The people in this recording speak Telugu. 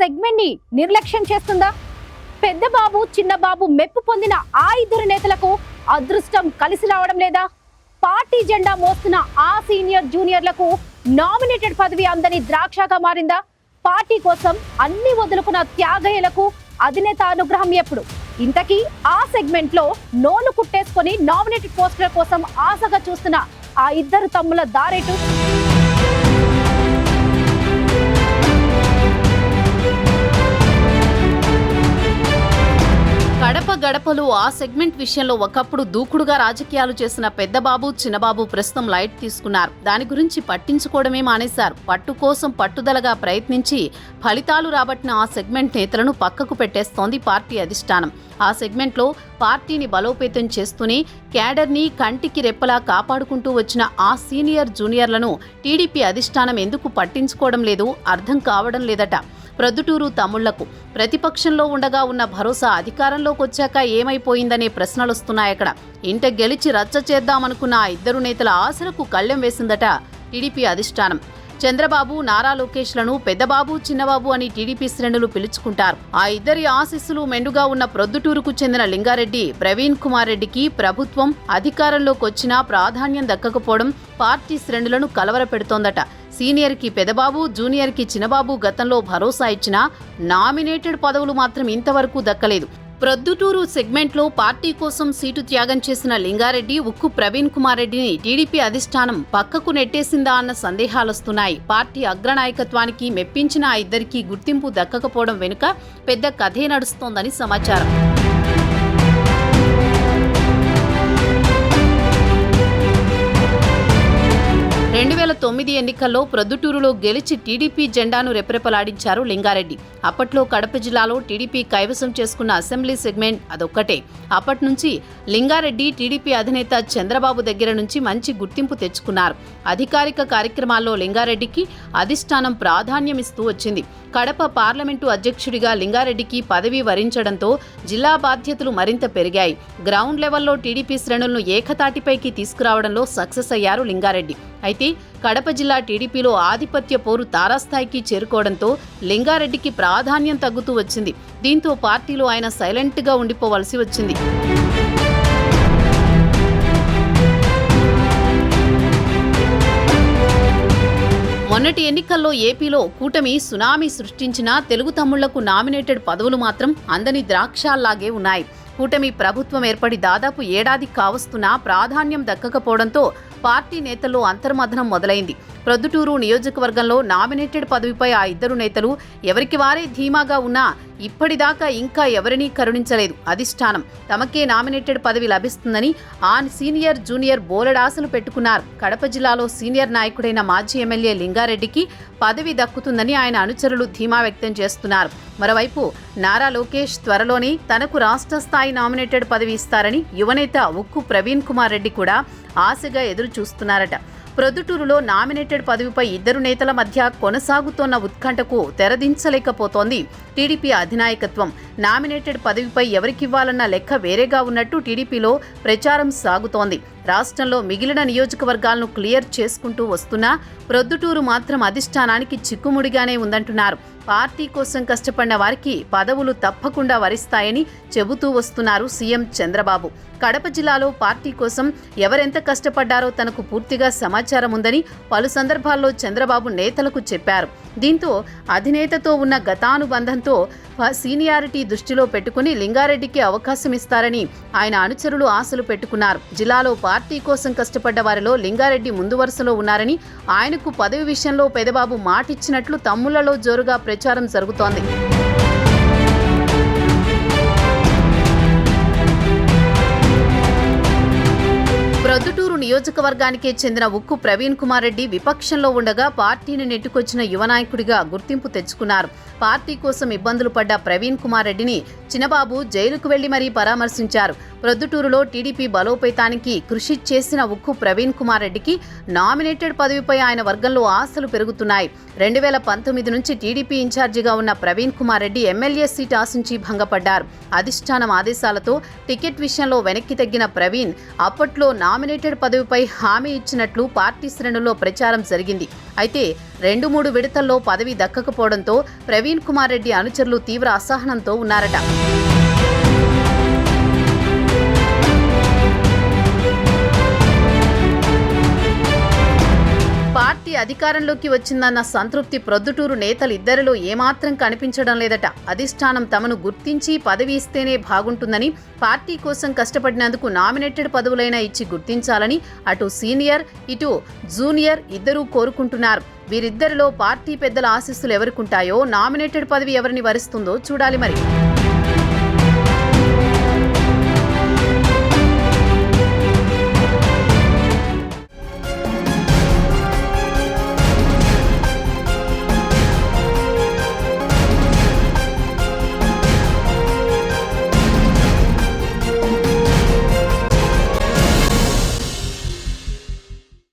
సెగ్మెంట్ని నిర్లక్ష్యం చేస్తుందా? పెద్ద బాబు చిన్న బాబు మెప్పు పొందిన ఆ ఇద్దరు నేతలకు అదృష్టం కలిసి రావడం లేదా? పార్టీ జెండా మోస్తున్న ఆ సీనియర్ జూనియర్లకు నామినేటెడ్ పదవి అందని ద్రాక్షగా మారిందా? పార్టీ కోసం అన్ని వదులుకున్న త్యాగయ్యలకు అధినేత అనుగ్రహం ఎప్పుడు? ఇంతకీ ఆ సెగ్మెంట్లో నోలు కుట్టేసుకొని నామినేటెడ్ పోస్టుల కోసం ఆశగా చూస్తున్న ఆ ఇద్దరు తమ్ముల దారేటు? కడప ఆ సెగ్మెంట్ విషయంలో ఒకప్పుడు దూకుడుగా రాజకీయాలు చేసిన పెద్దబాబు చిన్నబాబు ప్రస్తుతం లైట్ తీసుకున్నారు. దాని గురించి పట్టించుకోవడమే మానేశారు. పట్టు కోసం పట్టుదలగా ప్రయత్నించి ఫలితాలు రాబట్టిన ఆ సెగ్మెంట్ నేతలను పక్కకు పెట్టేస్తోంది పార్టీ అధిష్టానం. ఆ సెగ్మెంట్లో పార్టీని బలోపేతం చేస్తూనే క్యాడర్ని కంటికి రెప్పలా కాపాడుకుంటూ వచ్చిన ఆ సీనియర్ జూనియర్లను టీడీపీ అధిష్టానం ఎందుకు పట్టించుకోవడం లేదు అర్థం కావడం లేదట. ప్రొద్దుటూరు తమ్ముళ్ళకు. ప్రతిపక్షంలో ఉండగా ఉన్న భరోసా అధికారంలోకి వచ్చాక ఏమైపోయిందనే ప్రశ్నలొస్తున్నాయక్కడ ఇంట గెలిచి రచ్చ చేద్దామనుకున్న ఆ ఇద్దరు నేతల ఆశలకు కళ్ళెం వేసిందట టీడీపీ అధిష్టానం. చంద్రబాబు నారా లోకేష్లను పెద్దబాబు చిన్నబాబు అని టీడీపీ శ్రేణులు పిలుచుకుంటారు. ఆ ఇద్దరి ఆశీస్సులు మెండుగా ఉన్న ప్రొద్దుటూరుకు చెందిన లింగారెడ్డి ప్రవీణ్ కుమార్ రెడ్డికి ప్రభుత్వం అధికారంలోకి వచ్చినా ప్రాధాన్యం దక్కకపోవడం పార్టీ శ్రేణులను కలవరపెడుతోందట. సీనియర్కి పెదబాబు జూనియర్కి చిన్నబాబు గతంలో భరోసా ఇచ్చినా నామినేటెడ్ పదవులు మాత్రం ఇంతవరకు దక్కలేదు. ప్రొద్దుటూరు సెగ్మెంట్లో పార్టీ కోసం సీటు త్యాగం చేసిన లింగారెడ్డి ఉక్కు ప్రవీణ్ కుమార్ రెడ్డిని టీడీపీ అధిష్టానం పక్కకు నెట్టేసిందా అన్న సందేహాలొస్తున్నాయి. పార్టీ అగ్రనాయకత్వానికి మెప్పించిన ఆ ఇద్దరికీ గుర్తింపు దక్కకపోవడం వెనుక పెద్ద కథే నడుస్తోందని సమాచారం. తొమ్మిది ఎన్నికల్లో ప్రొద్దుటూరులో గెలిచి టీడీపీ జెండాను రెపరెపలాడించారు లింగారెడ్డి. అప్పట్లో కడప జిల్లాలో టీడీపీ కైవసం చేసుకున్న అసెంబ్లీ సెగ్మెంట్ అదొక్కటే. అప్పటి నుంచి లింగారెడ్డి టీడీపీ అధినేత చంద్రబాబు దగ్గర నుంచి మంచి గుర్తింపు తెచ్చుకున్నారు. అధికారిక కార్యక్రమాల్లో లింగారెడ్డికి అధిష్టానం ప్రాధాన్యమిస్తూ వచ్చింది. కడప పార్లమెంటు అధ్యక్షుడిగా లింగారెడ్డికి పదవి వరించడంతో జిల్లా బాధ్యతలు మరింత పెరిగాయి. గ్రౌండ్ లెవెల్లో టీడీపీ శ్రేణులను ఏకతాటిపైకి తీసుకురావడంలో సక్సెస్ అయ్యారు లింగారెడ్డి. అయితే కడప జిల్లా టీడీపీలో ఆధిపత్య పోరు తారాస్థాయికి చేరుకోవడంతో లింగారెడ్డికి ప్రాధాన్యం తగ్గుతూ వచ్చింది. దీంతో పార్టీలో ఆయన సైలెంట్గా ఉండిపోవలసి వచ్చింది. మొన్నటి ఎన్నికల్లో ఏపీలో కూటమి సునామీ సృష్టించిన తెలుగు తమ్ముళ్ళకు నామినేటెడ్ పదవులు మాత్రం అందని ద్రాక్షాల్లాగే ఉన్నాయి. కూటమి ప్రభుత్వం ఏర్పడి దాదాపు ఏడాది కావస్తున్నా ప్రాధాన్యం దక్కకపోవడంతో పార్టీ నేతల్లో అంతర్మథనం మొదలైంది. ప్రొద్దుటూరు నియోజకవర్గంలో నామినేటెడ్ పదవిపై ఆ ఇద్దరు నేతలు ఎవరికి వారే ధీమాగా ఉన్నా ఇప్పటిదాకా ఇంకా ఎవరినీ కరుణించలేదు. అధిష్టానం తమకే నామినేటెడ్ పదవి లభిస్తుందని ఆ సీనియర్ జూనియర్ బోలెడాసలు పెట్టుకున్నారు. కడప జిల్లాలో సీనియర్ నాయకుడైన మాజీ ఎమ్మెల్యే లింగారెడ్డికి పదవి దక్కుతుందని ఆయన అనుచరులు ధీమా వ్యక్తం చేస్తున్నారు. మరోవైపు నారా లోకేష్ త్వరలోనే తనకు రాష్ట్ర స్థాయి నామినేటెడ్ పదవి ఇస్తారని యువనేత ఉక్కు ప్రవీణ్ కుమార్ రెడ్డి కూడా ఆశగా ఎదురు చూస్తున్నారట ప్రొద్దుటూరులో నామినేటెడ్ పదవిపై ఇద్దరు నేతల మధ్య కొనసాగుతోన్న ఉత్కంఠకు తెరదించలేకపోతోంది. టీడీపీ అధినాయకత్వం నామినేటెడ్ పదవిపై ఎవరికివ్వాలన్న లెక్క వేరేగా ఉన్నట్టు టీడీపీలో ప్రచారం సాగుతోంది. రాష్ట్రంలో మిగిలిన నియోజకవర్గాలను క్లియర్ చేసుకుంటూ వస్తున్నా ప్రొద్దుటూరు మాత్రం అధిష్టానానికి చిక్కుముడిగానే ఉందంటున్నారు. పార్టీ కోసం కష్టపడిన వారికి పదవులు తప్పకుండా వరిస్తాయని చెబుతూ వస్తున్నారు సీఎం చంద్రబాబు. కడప జిల్లాలో పార్టీ కోసం ఎవరెంత కష్టపడ్డారో తనకు పూర్తిగా సమాచారం ఉందని పలు సందర్భాల్లో చంద్రబాబు నేతలకు చెప్పారు. దీంతో అధినేతతో ఉన్న గతానుబంధంతో సీనియారిటీ దృష్టిలో పెట్టుకుని లింగారెడ్డికి అవకాశం ఇస్తారని ఆయన అనుచరులు ఆశలు పెట్టుకున్నారు. జిల్లాలో పార్టీ కోసం కష్టపడ్డ వారిలో లింగారెడ్డి ముందు వరుసలో ఉన్నారని ఆయనకు పదవి విషయంలో పెదబాబు మాటిచ్చినట్లు తమ్ముళ్ళలో జోరుగా ప్రచారం జరుగుతోంది. ప్రొద్దుటూరు నియోజకవర్గానికే చెందిన ఉక్కు ప్రవీణ్ కుమార్ రెడ్డి విపక్షంలో ఉండగా పార్టీని నెట్టుకొచ్చిన యువ నాయకుడిగా గుర్తింపు తెచ్చుకున్నారు. పార్టీ కోసం ఇబ్బందులు పడ్డ ప్రవీణ్ కుమార్ రెడ్డిని చినబాబు జైలుకు వెళ్ళి మరీ పరామర్శించారు. ప్రొద్దుటూరులో టీడీపీ బలోపేతానికి కృషి చేసిన ఉక్కు ప్రవీణ్ కుమార్ రెడ్డికి నామినేటెడ్ పదవిపై ఆయన వర్గంలో ఆశలు పెరుగుతున్నాయి. రెండు వేల పంతొమ్మిది నుంచి టీడీపీ ఇన్ఛార్జిగా ఉన్న ప్రవీణ్ కుమార్ రెడ్డి ఎమ్మెల్యే సీట్ ఆశించి భంగపడ్డారు. అధిష్టానం ఆదేశాలతో టికెట్ విషయంలో వెనక్కి తగ్గిన ప్రవీణ్ అప్పట్లో నామినేటెడ్ పదవిపై హామీ ఇచ్చినట్లు పార్టీ శ్రేణుల్లో ప్రచారం జరిగింది. అయితే రెండు మూడు విడతల్లో పదవి దక్కకపోవడంతో ప్రవీణ్ కుమార్ రెడ్డి అనుచరులు తీవ్ర అసహనంతో ఉన్నారట. అధికారంలోకి వచ్చిందన్న సంతృప్తి ప్రొద్దుటూరు నేతలిద్దరిలో ఏమాత్రం కనిపించడం లేదట. అధిష్టానం తమను గుర్తించి పదవి ఇస్తేనే బాగుంటుందని పార్టీ కోసం కష్టపడినందుకు నామినేటెడ్ పదవులైనా ఇచ్చి గుర్తించాలని అటు సీనియర్ ఇటు జూనియర్ ఇద్దరూ కోరుకుంటున్నారు. వీరిద్దరిలో పార్టీ పెద్దల ఆశీస్సులు ఎవరికుంటాయో నామినేటెడ్ పదవి ఎవరిని వరిస్తుందో చూడాలి మరి.